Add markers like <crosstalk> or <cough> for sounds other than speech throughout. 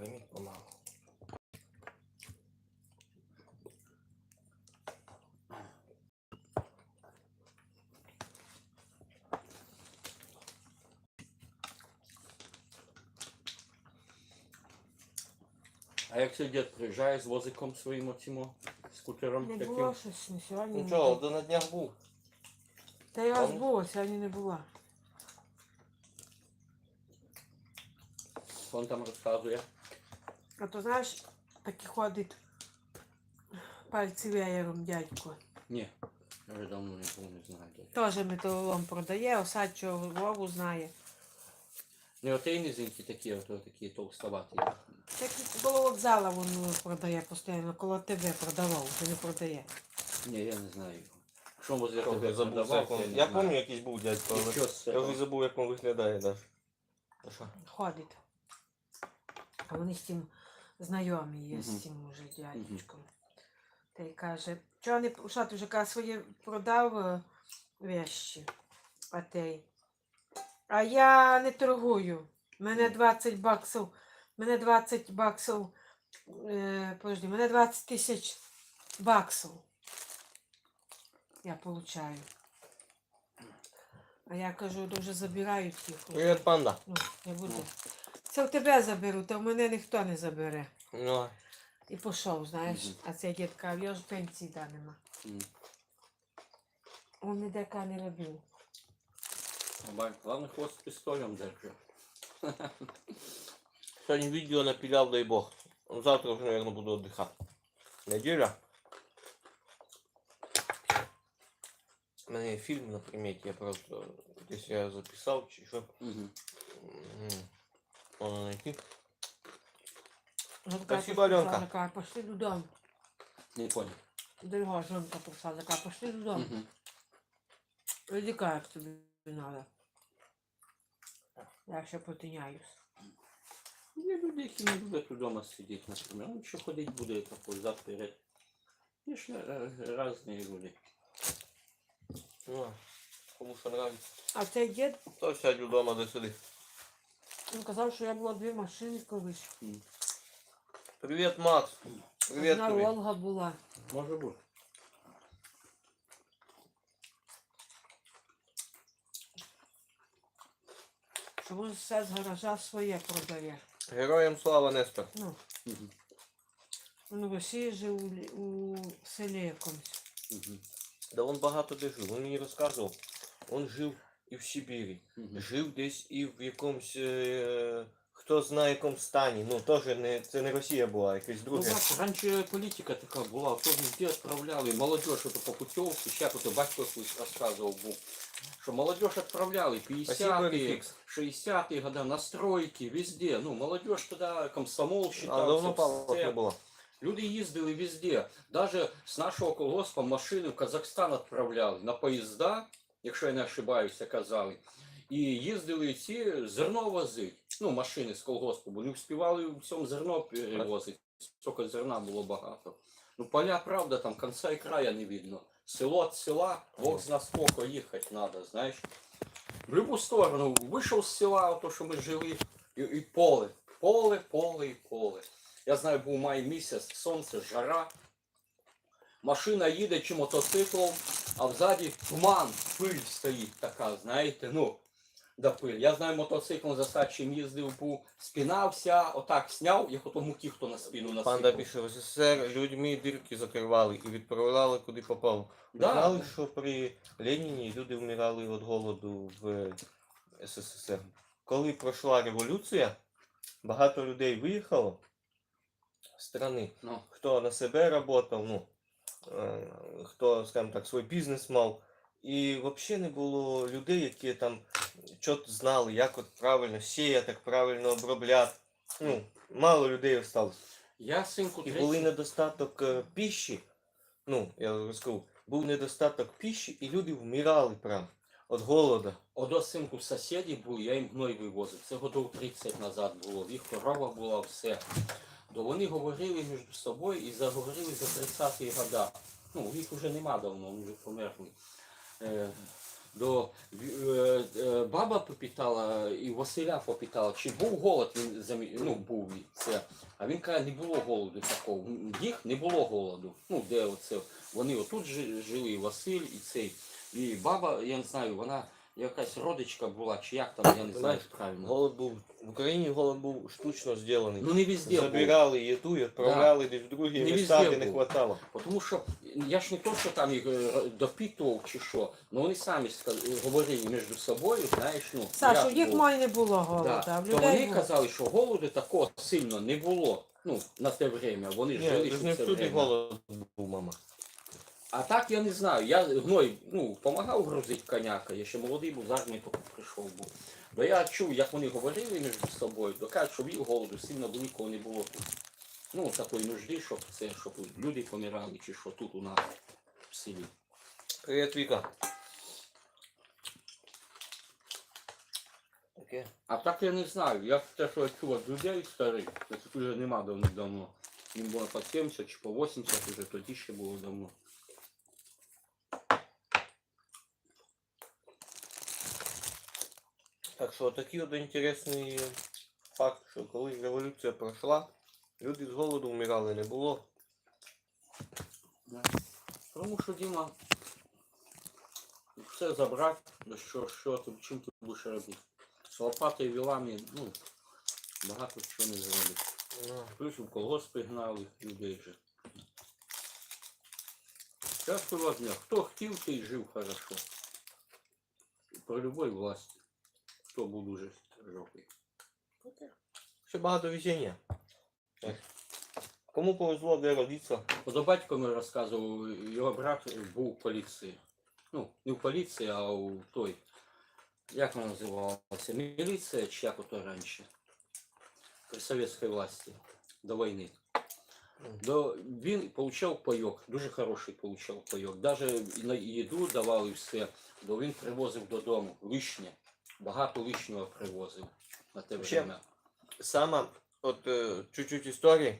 гримить помалу. А як цей дід приїжджає з возиком своїм оцім скутером Не таким? було щось не сьогодні. Нічого, до на днях був. Та раз Там- було, сьогодні не була. Він там розказує. А то знаєш, такий ходить пальці веєром дядько. Ні, я вже давно не був, не знаю. Теж металолом продає, осадчого вову знає. Не отей низенькі такі, а то такі товстоваті. Так коло вокзала він продає постійно, коло тебе продавав, вже не продає. Ні, я не знаю його. Що возле Трохи тебе забув, продавав, як він- я не Я знаю. пам'ятаю, якийсь був дядько, але Нічого з я цього. вже забув, як він виглядає навіть. А що? Ходить. А вони з тим знайомі є з цим уже дядечком. Та й каже, чого не що ти вже каже, своє продав е, вещі, а той. А я не торгую. Мене 20 баксів, мене 20 баксів, е, подожди, мене 20 тисяч баксів. Я получаю. А я кажу, дуже забирають їх. Привіт, панда. Ну, не буду. Це в тебе заберуть, а в мене ніхто не забере. Ну, І пішов, знаєш. Мгм. А цей дід каже, я ж пенсії да нема. М. Він ніде не робив. Бать, Главное, хвост з пістолем держи. <laughs> Сьогодні відео напіляв, дай Бог. Завтра вже, мабуть, буду віддихати. Неділя. У мене є фільм на приметі, я просто десь я записав чи що. Мгм. М. Жонка Спасибо, прислала, Альонка. пошли додому. Не понял. Дорога жонка прислала, каже, пошли додому. Мгм. Іди, як тобі треба. Я ще потиняюсь. Є люди, які не люблять вдома сидіти, наприклад. Ну, що ходить буде такой завперед. Є ж е, різні люди. Ну, кому що нравиться. А цей дід, То сядь вдома де сидить. Він казав, що я була дві машини колись. М. Привіт, Макс. Привіт Одна тобі. Волга була. Може бути. Що він все з гаража своє продає. Героям слава Нестор. Ну, Мгм. він в Росії жив у, лі- у селі якомусь. Мгм. Да он багато де жив. Він мені розказував. Он жив і в Сибірі. Мгм. Жив десь і в якомусь. Е... Хто знає якому стані. Ну теж не це не Росія була, якесь Ну, друге. бач, раніше політика така була, то везде відправляли, молодь ото по путівці, ще ото батько розказував був, що молодь відправляли Спасибо, 50-ті, Рефікс. 60-ті года, на стройки, везде. Ну, молодь тоді комсомол А давно палок не було. Люди їздили везде. Даже з нашого колгоспа машини в Казахстан відправляли на поїзда, якщо я не ошибаюся, казали. І їздили ці зерно возити. Ну, машини з колгоспу, бо не встигали в цьому зерно перевозити. Стільки зерна було багато. Ну, поля, правда, там конца і края не видно. Село від села, Бог зна сколько їхати треба, знаєш. В любу сторону, вийшов з села, то, що ми жили, і, і поле. Поле, поле і поле. Я знаю, був май місяць, сонце, жара. Машина їде чи мотоциклом, а взаді туман, пиль стоїть така, знаєте, ну, да пиль. Я знаю, мотоциклом за сачим їздив, був, спінався, отак сняв, як ото муки, хто на спину насипав. Панда пише, в СССР людьми дірки закривали і відправляли куди попав. Ви Да. знали, що при Леніні люди вмирали від голоду в СССР. Коли пройшла революція, багато людей виїхало з країни. Ну, Хто на себе працював, ну, хто, скажімо так, свій бізнес мав. І взагалі не було людей, які там щось знали, як от правильно сіяти, як правильно обробляти. Ну, мало людей осталось. я синку І були недостаток е, піші. Ну, я розкажу, був недостаток піші, і люди вмирали прям від голоду. Одо синку в сусідів були, я їм гной вивозив. Це годов 30 назад було. В їх корова була все. То вони говорили між собою і заговорили за 30-ті года. Ну, їх вже нема давно, вони вже померли. Е, до, е, е, баба попитала і Василя попитала, чи був голод він ну, був Це. А він каже, не було голоду такого. Їх не було голоду. Ну, де оце. Вони отут жили, Василь і цей. І баба, я не знаю, вона якась родичка була, чи як там, я не знаю Знаєш, правильно. Голод був в Україні голод був штучно зроблений. Ну не везде був. Забирали їду і відправляли десь в другі Не міста, везде де не був. хватало. Тому що я ж не то, що там їх е, допитував чи що, але вони самі ска- говорили між собою, знаєш, ну. Саша, як в їх було. має не було голоду, Да. а в То людей вони було. казали, що голоду такого сильно не було. Ну, на те время. Вони Ні, жили ж що не це всюди время. голод був, мама. А так я не знаю. Я гной, ну, допомагав грузити коняка, я ще молодий був, зараз тільки прийшов був. Бо я чув, як вони говорили між собою, то кажуть, що в їх голоду сильно великого не було тут. Ну, такої нужди, щоб це, щоб люди помирали, чи що тут у нас в селі. Привіт, Віка. Таке. А так я не знаю. Я те, що я чув від людей старих, це тут вже нема давно. Їм було по 70 чи по 80, вже тоді ще було давно. Так що такий от інтересний факт, що коли революція пройшла, люди з голоду вмирали не було. Да. Тому що Діма, все забрати, ну що, що ти, чим ти будеш робити? З лопатою вілами, ну, багато чого не зробиш. Ну, Плюс в колгосп гнали людей же. Сейчас дня. Хто хотів, той жив хорошо. При любой власті. Хто був дуже жовтий. Ще багато везіння. Кому повезло, де родитися? До батько ми розказував, його брат був у поліції. Ну, не в поліції, а у той. Як вона називалася? Міліція чи як ото раніше? При совєтській власті. До війни. До, він получав пайок, дуже хороший получав пайок. Даже на їду давали все, бо він привозив додому лишнє. Багато лишнього привозив на те Ще время. Сама, от е, чуть-чуть історії.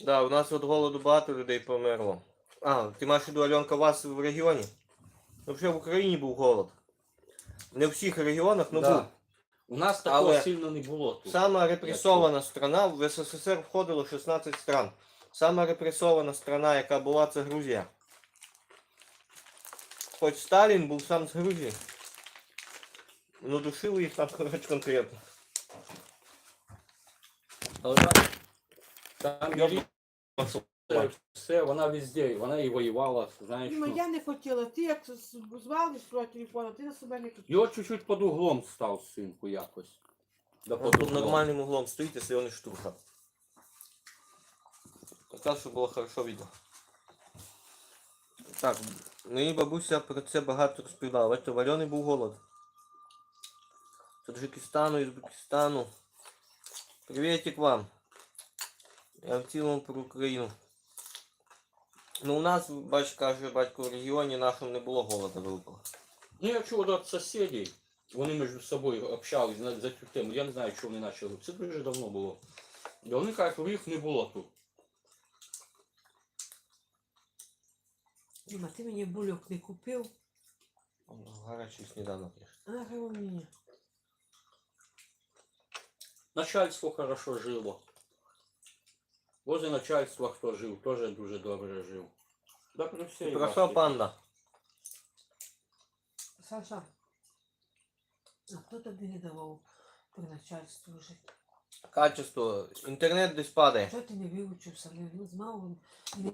Да, у нас від голоду багато людей померло. А, ти маєш виду, Альонка, у вас в регіоні? Ну, Взагалі в Україні був голод. Не в всіх регіонах, ну Да. був. У нас такого Але сильно не було тут. Сама репресована страна, в СССР входило 16 стран. Сама репресована страна, яка була, це Грузія. Хоч Сталін був сам з Грузії. Ну душили їх там, коротше, конкретно. Але там- там Я все, вона везде, вона і воювала, знаєш. Ну, Ну, я не хотіла. Ти як з- звали з твого телефону, ти на себе не хотіла. Його чуть-чуть під углом став синку якось. Да під тут углом. нормальным углом стоит, если он и штурха. Так, щоб було хорошо видно. Так, мені бабуся про це багато розповідала. Бачите, в Альони був голод. Таджикистану, Узбекистану. Приветик вам. Я в цілому про Україну. Ну у нас, бач, каже батько, в регіоні нашому не було голоду великого. Ну, я чув від сусідів, вони між собою общались на- за цю тему. Я не знаю, що вони почали. Це дуже давно було. І вони кажуть, що їх не було тут. Діма, ти мені бульок не купив, Гарячий сніданок. є. а мені. Начальство хорошо жило. Возле начальства хто жив, теж дуже добре жив. Да, при всій Про що власті. панда? Саша, а хто тобі не давав при начальству жити? Качество. Інтернет десь падає. Чого ти не вивчився, не, не знав? Не,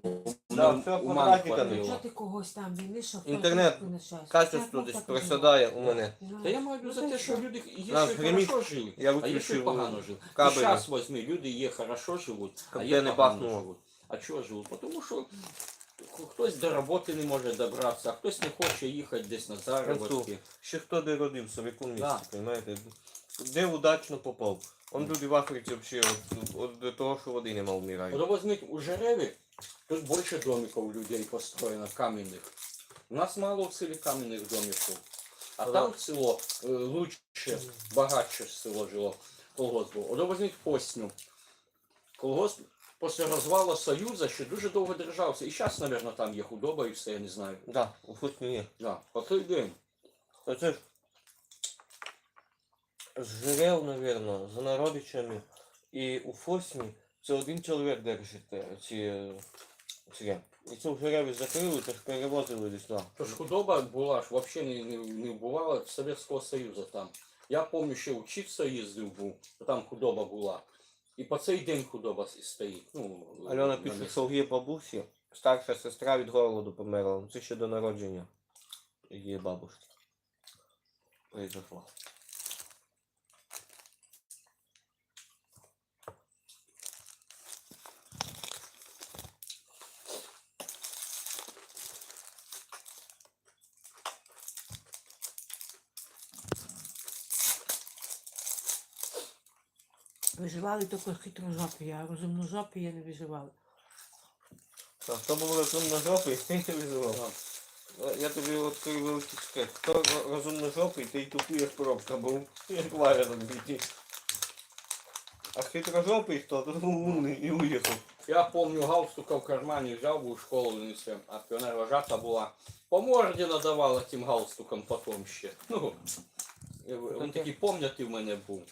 Да, Ну, все ума квадратиками. не хватило. чого ти когось там винишав? Інтернет, Качество десь просідає у мене. Та я маю за те, що люди є, Нас що гримить. хорошо жили, Я а є, що виключив погано жили. І кабелі. зараз возьми, люди є хорошо живуть, а Щоб є не погано бахнуло. живуть. А чого живуть? Тому що хтось до роботи не може добратися, а хтось не хоче їхати десь на заробітки. Ще хто де родився, в якому Да. місці, розумієте? Де удачно попав. Он люди в Африці взагалі от, от до того, що води нема вмирають. Вот возьмите у Жереві, тут більше домиків у людей построєно, кам'яних. У нас мало в селі кам'яних домиків. А Ну там село е, лучше, багатше село жило. Колгосп був. От возьміть Посню. Колгосп після розвалу Союзу ще дуже довго держався. І зараз, мабуть, там є худоба і все, я не знаю. Да, у Футні є. Да, по той день. Оце ж з жерел, мабуть, за народичами І у Фосні це один чоловік держить е, ці е, ці. І цю жереві закрили, тож перевозили десь на. То ж худоба була ж взагалі не, не, не бувала Совєтського Союзу там. Я пам'ятаю, ще вчитися їздив був, там худоба була. І по цей день худоба стоїть. Ну, Альона на пише, що її бабусі старша сестра від голоду померла. Це ще до народження її бабушки. Произошло. Виживали тільки хитрожопі, а розумножопі я не виживала. А хто був розумно жопий, ти <laughs> не визивав. Так. Я тобі відкрию великий секрет. Хто ро- розумно жопий, той тупий як пробка був. <laughs> Як варенок бійти. А хитрожопий хто, то <laughs> був умний і уїхав. Я помню, галстука в кармані взяв, був в школу несе, а піонервожата була. По морді надавала тим галстуком потім ще. Ну, ви- ви такі пам'яті в мене був.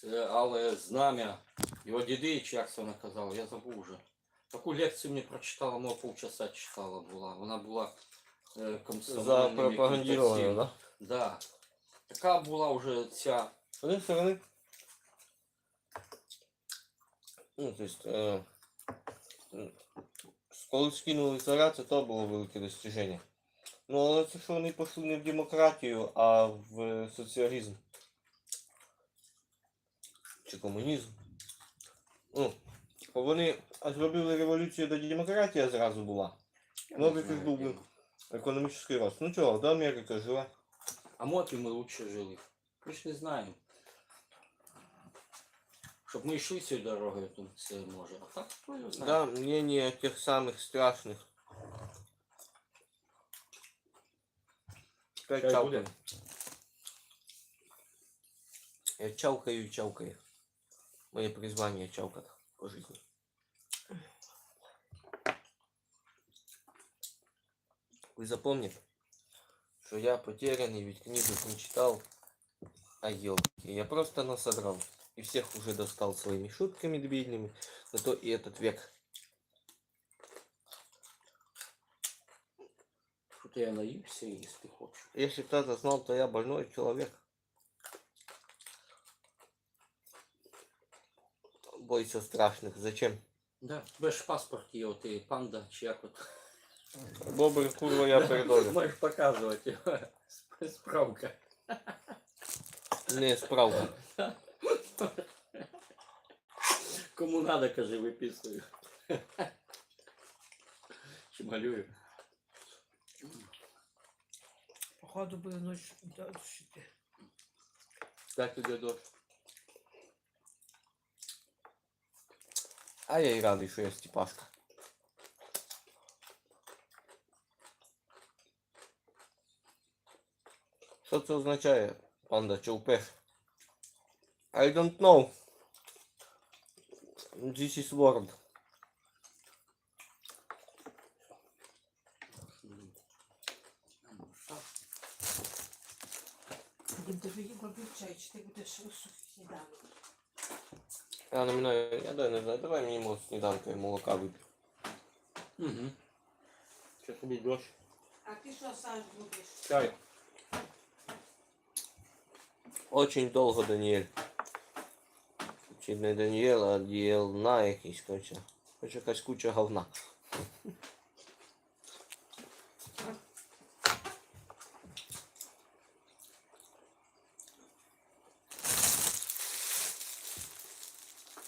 Це, але знам'я, його дідий, чи як це вона казала, я забув вже. Таку лекцію мені прочитала, мова полчаса читала була. Вона була е, комсомольним. За яким-то пропагандировано, цим. да? Да. Така була вже ця. С одной стороны, ну, то есть, е, коли скинули царя, це то було велике достиження. Ну, але це що вони пішли не в демократію, а в соціалізм. Чи комунізм. Ну, вони зробили революцію до демократії зразу була. Ну, якийсь був економічний рост. Ну чого, до Америка жила. А моти ми лучше жили. Ми ж не знаємо. Щоб ми йшли цією дорогою, то це може. А так хто його знає? Да, мнение тех самых страшных. Как Чай чавкаю. буде? Я чавкаю и чавкаю. Мое призвание чавкать по жизни. Вы запомните, что я потерянный, ведь книжек не читал. А елки, я просто насодрал. И всех уже достал своими шутками дебильными. Зато и этот век Що я наївся, якщо хочеш. Если кто-то знал, то я больной человек. Бойся страшных. Зачем? Да. У тебе ж паспорт є, от і панда, чи як от. Бобр, курва, я передолю. Можеш показувати його. Справка. Не, справка. Кому надо, кажи, виписую. Чи малюю. Походу буде ночі дощити. Так іде дощ. А я и радий, що я Степашка. Що це означає, панда, човпеш? I don't know. This is word. Будемо тобі робити чай, чи ти будеш сніданок? Я на мене, я дай не знаю, давай мені може сніданка і молока вип'ю. Угу. Що тобі дощ? А ти що Саш будеш? Чай. Очень довго Даніель. Чи не Даніель, а Діелна якийсь, короче. Хоч якась куча говна.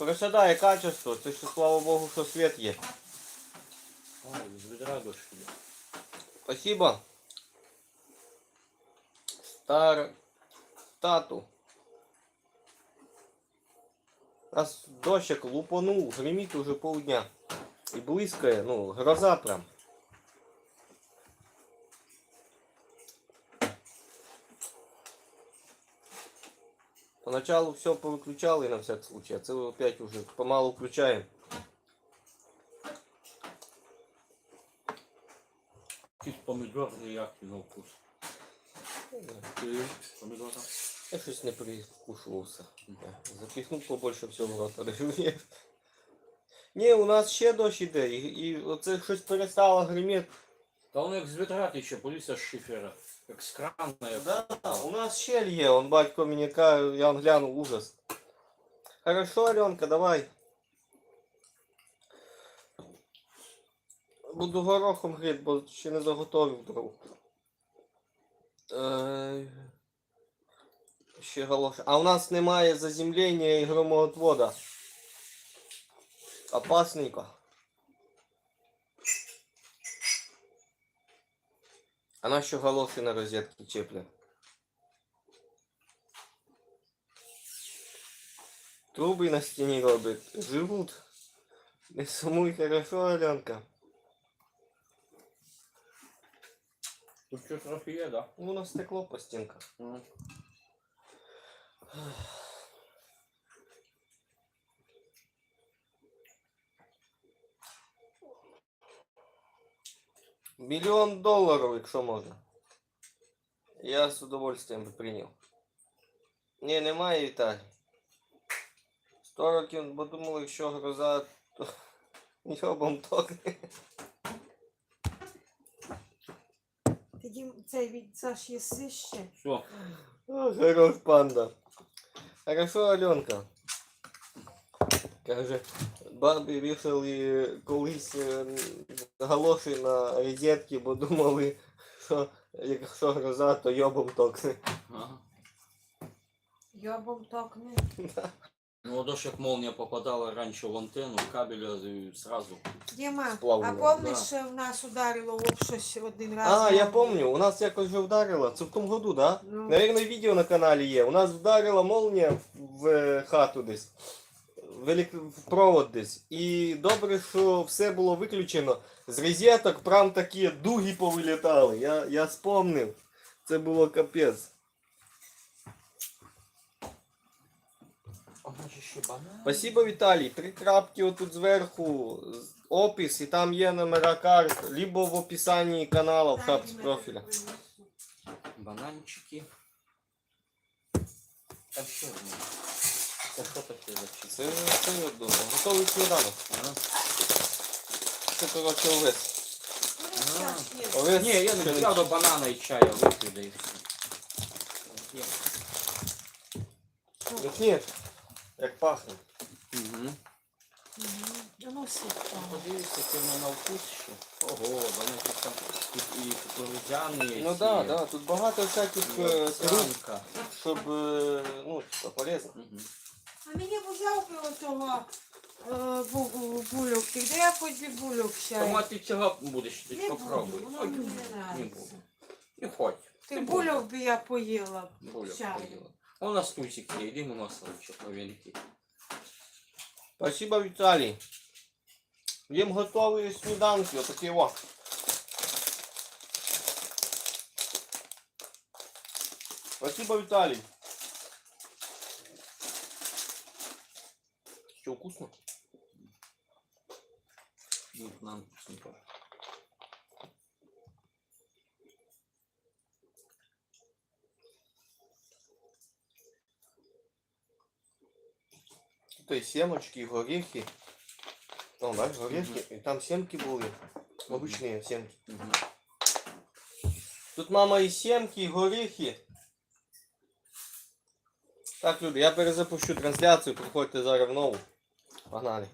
Присідає качество, це ще слава Богу, що світ є. Ой, з ведра дощ. Спасибо. Стар... Тату. Нас дощик лупанул, гриміть уже полдня. И близкая, ну, гроза прям. Поначалу все повыключали на всякий случай, а це опять уже помалу включаем. Якийсь помідор ніякий на вкус. Помідора? Я щось не прикушувався. Запіхнув побольше всього в даю. <laughs> Ні, у нас ще дощ іде, і, і оце щось перестало гриміти. Та воно як з відра тече, поліція з шифера. Як з крана. Як... Да, у нас щель є, он батько мені каже, я он глянув ужас. Хорошо, Аленка, давай. Буду горохом грити, бо ще не заготовив дров. Е, Ще галоша. А у нас немає заземлення і громоотвода. Опасненько. А на що галоші на розетки чіплять? Труби на стіні роблять. Живуть. Не сумуй хорошо, Аленка. Тут що трохи є, да? Ну, воно стекло по стінках. Ну. Мільйон доларів, якщо можна. Я з удовольствием би прийняв. Ні, немає Віталій. Сто років, бо думали, якщо гроза, <laughs> то йобом токне. Тоді цей від Саш єси ще. Все. О, Хорош панда. Хорошо, Аленка. Каже, бабі вішали колись е, галоші на розетки, бо думали, що якщо гроза, то йобом токне. Ага. Йобом токне. Ну, а дощ як молния попадала раніше в антенну, кабеля і сразу. Діма, а Сплавлено, помниш, да. що в нас ударило об щось один раз? А, я молния? помню, у нас якось вже вдарило. Це в тому году, да? Ну, Наверное, відео на каналі є. У нас вдарила молнія в е, хату десь. В, елек... в провод десь. І добре, що все було виключено. З розеток прям такі дуги повилітали. Я, я спомнив. Це було капець. А? Спасибо, Віталій. Три крапки отут зверху. Опис, і там є номера карт, либо в описанні каналу в шапці профіля. Бананчики. Ще одне. Це що таке за чіпси? Це, це я думаю. Готовий сніданок. Це коротше є. Овес. Ні, я не я до банана і чая вип'ю, да і все. Є. Як пахне. Мгм. Ну. Подивіться, який воно на вкус ще. Ого, вони тут там і, і кукурудзяні. Ну ці, да, да, тут багато всяких е, труб, щоб, е, ну, типа, полезно. А мені б взяв би отого е, бу- бу- бульок. Де я хоч би бульок ще? Тому ти цього будеш, ти Не попробуй. буду, воно Ой, мені не Не нравиться. буду. Не хоть. Ти бульок би я поїла. б, Буля чаю. поїла. У нас тусик є, йди на салочок великий. Спасибо, Віталій. Їм готові сніданки, отакі о. Спасибо, Віталій. Що, вкусно? Ну, нам вкусненько. Тут і семочки, і горіхи. О, бачиш, горіхи, і там семки були. Обычные семки. Мгм. Тут мама і семки, і горіхи. Так, люди, я перезапущу трансляцію, приходьте зараз в нову. Погнали.